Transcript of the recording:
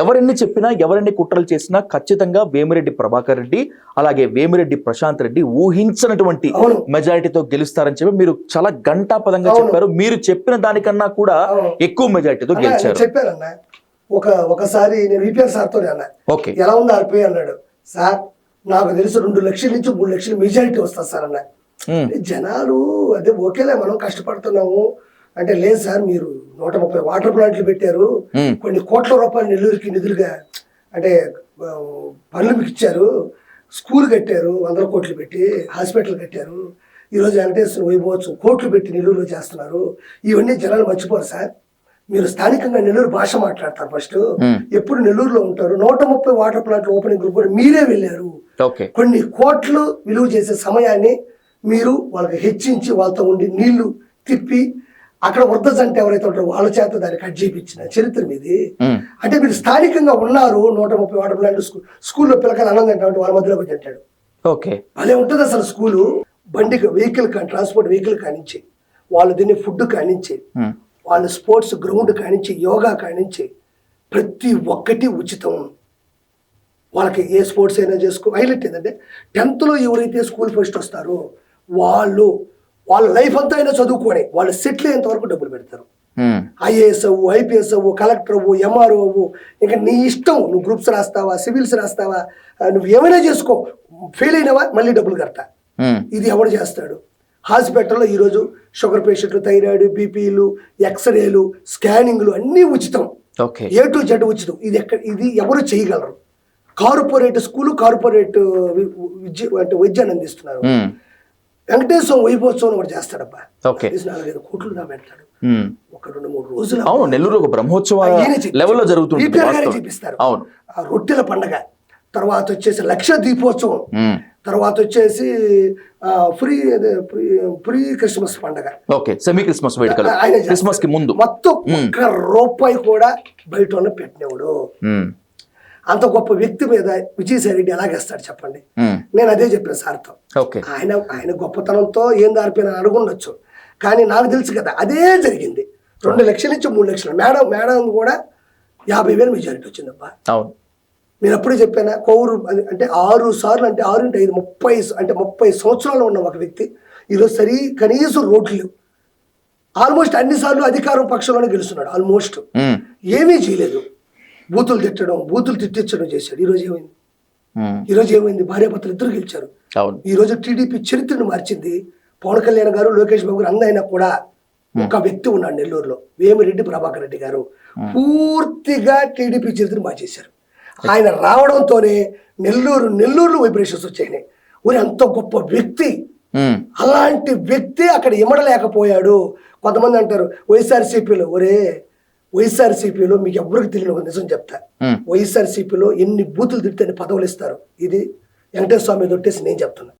ఎవరెన్ని చెప్పినా ఎవరెన్ని కుట్రలు చేసినా ఖచ్చితంగా వేమిరెడ్డి ప్రభాకర్ రెడ్డి అలాగే వేమిరెడ్డి ప్రశాంత్ రెడ్డి ఊహించినటువంటి. మెజారిటీతో గెలుస్తారని చెప్పి మీరు చాలా గంటాపదంగా. చెప్పారు. మీరు చెప్పిన దానికన్నా కూడా. ఎక్కువ మెజారిటీతో గెలిచారు. చెప్పానన్న ఒక ఒకసారి నేను విపిఆర్ సార్తో అన్నా. ఓకే. ఎలా ఉంది ఆర్పి అన్నాడు. సార్ నాకు తెలిసి రెండు లక్షల నుంచి మూడు లక్షల మెజారిటీ వస్తుంది సార్ అన్న. జనాలు అదే ఓకేలే మనం కష్టపడుతున్నాము. అంటే లేదు సార్ మీరు నూట ముప్పై వాటర్ ప్లాంట్లు పెట్టారు. కొన్ని కోట్ల రూపాయలు నెల్లూరుకి నిధులుగా అంటే పనులు మీకు ఇచ్చారు. స్కూల్ కట్టారు వందల కోట్లు పెట్టి హాస్పిటల్ కట్టారు. ఈరోజు వెంకటేశ్వర వైభవోత్సవం కోట్లు పెట్టి నెల్లూరులో చేస్తున్నారు. ఇవన్నీ జనాలు మర్చిపోరు సార్. మీరు స్థానికంగా నెల్లూరు భాష మాట్లాడతారు ఫస్ట్. ఎప్పుడు నెల్లూరులో ఉంటారు. నూట ముప్పై వాటర్ ప్లాంట్లు ఓపెనింగ్ గ్రూప్ కూడా మీరే వెళ్ళారు. కొన్ని కోట్లు విలువ చేసే సమయాన్ని మీరు వాళ్ళకి హెచ్చించి వాళ్ళతో ఉండి నీళ్ళు తిప్పి అక్కడ వృద్ధ జంట ఎవరైతే ఉంటారో వాళ్ళ చేత దాన్ని కట్ చేయించిన చరిత్ర మీది. అంటే మీరు స్థానికంగా ఉన్నారు నూట ముప్పై వాటర్ ప్లాంట్ స్కూల్ స్కూల్లో పిల్లకాయలు అన్నం తింటామంటే వాళ్ళ మధ్యలోకి వచ్చి తింటాడు. ఓకే. అదే ఉంటుంది అసలు స్కూలు. బండికి వెహికల్ కానీ ట్రాన్స్పోర్ట్ వెహికల్ కానించి వాళ్ళు తినే ఫుడ్ కానించి వాళ్ళు స్పోర్ట్స్ గ్రౌండ్ కానించి యోగా కానించి ప్రతి ఒక్కటి ఉచితం. వాళ్ళకి ఏ స్పోర్ట్స్ అయినా చేసుకో హైలైట్ ఏంటంటే టెన్త్లో ఎవరైతే స్కూల్ ఫస్ట్ వస్తారో వాళ్ళు వాళ్ళ లైఫ్ అంతా అయినా చదువుకొని వాళ్ళు సెటిల్ అయ్యేంత వరకు డబ్బులు పెడతారు. ఐఏఎస్ అవ్వు ఐపీఎస్ అవ్వు కలెక్టర్ అవ్వు ఎంఆర్ఓ అవ్వు ఇంకా నీ ఇష్టం నువ్వు గ్రూప్స్ రాస్తావా సివిల్స్ రాస్తావా నువ్వు ఏమైనా చేసుకో ఫెయిల్ అయినావా మళ్ళీ డబ్బులు కడతా. ఇది ఎవడు చేస్తాడు? హాస్పిటల్లో ఈరోజు షుగర్ పేషెంట్లు థైరాయిడ్ బీపీలు ఎక్స్రేలు స్కానింగ్లు అన్నీ ఉచితం. ఏ టు జెడ్ ఉచితం. ఇది ఎక్కడ ఇది ఎవరు చేయగలరు? కార్పొరేట్ స్కూలు కార్పొరేట్ విద్య అంటే వైద్యాన్ని అందిస్తున్నారు. వెంకటేశ్వరం వైభవోత్సవం ఒకటి చేస్తాడబ్బా. ఓకే. నాలుగైదు కోట్లు నా పెడతాడు. ఒక రెండు మూడు రోజులు అవును నెల్లూరు ఒక బ్రహ్మోత్సవ లెవెల్లో జరుగుతుంది. చూపిస్తారు. అవును. ఆ రొట్టెల పండగ. తర్వాత వచ్చేసి లక్ష దీపోత్సవం. తర్వాత వచ్చేసి ఫ్రీ ఫ్రీ క్రిస్మస్ పండగ. ఓకే సెమీ క్రిస్మస్ వేడుకలు. క్రిస్మస్కి ముందు. మొత్తం ఒక్క రూపాయి కూడా బయట పెట్టినవాడు. అంత గొప్ప వ్యక్తి మీద విజయసాయి రెడ్డి ఎలాగేస్తాడు చెప్పండి? నేను అదే చెప్పిన సార్తో. ఆయన ఆయన గొప్పతనంతో ఏం దారిపోయిన అడుగుండొచ్చు కానీ నాకు తెలుసు కదా అదే జరిగింది. రెండు లక్షల నుంచి మూడు లక్షలు. మేడం మేడం కూడా యాభై వేలు మెజారిటీ వచ్చిందబ్బా. అవును. నేను అప్పుడే చెప్పాను కోవూరు అంటే ఆరు సార్లు అంటే ఆరు అంటే ఐదు ముప్పై అంటే ముప్పై సంవత్సరాలు ఉన్న ఒక వ్యక్తి. ఈరోజు సరి కనీసం రోడ్లు. ఆల్మోస్ట్ అన్ని సార్లు అధికారం పక్షంలోనే గెలుస్తున్నాడు ఆల్మోస్ట్. ఏమీ చేయలేదు. బూతులు తిట్టడం బూతులు తిట్టించడం చేశాడు. ఈరోజు ఏమైంది? ఈరోజు ఏమైంది? భార్యాభర్తలు ఇద్దరు గెలిచారు. అవును. ఈరోజు టీడీపీ చరిత్రను మార్చింది. పవన్ కళ్యాణ్ గారు లోకేష్ బాబు గారు అందైనా కూడా ఒక వ్యక్తి ఉన్నాడు నెల్లూరులో వేమిరెడ్డి ప్రభాకర్ రెడ్డి గారు. పూర్తిగా టీడీపీ చరిత్రను మార్చేశారు. ఆయన రావడంతోనే నెల్లూరు నెల్లూరు వైబ్రేషన్స్ వచ్చాయి ఊరి అంత గొప్ప వ్యక్తి. అలాంటి వ్యక్తి అక్కడ ఇమడలేకపోయాడు. కొంతమంది అంటారు వైఎస్ఆర్సీపీలో ఒరే వైఎస్ఆర్సీపీలో మీకు ఎవరికి తెలియని ఒక నిజం చెప్తా. వైఎస్ఆర్సీపీలో ఎన్ని బూతులు తిడితే పదవులు ఇస్తారు? ఇది వెంకటేశ్వర స్వామి దొట్టేసి నేను చెప్తున్నా.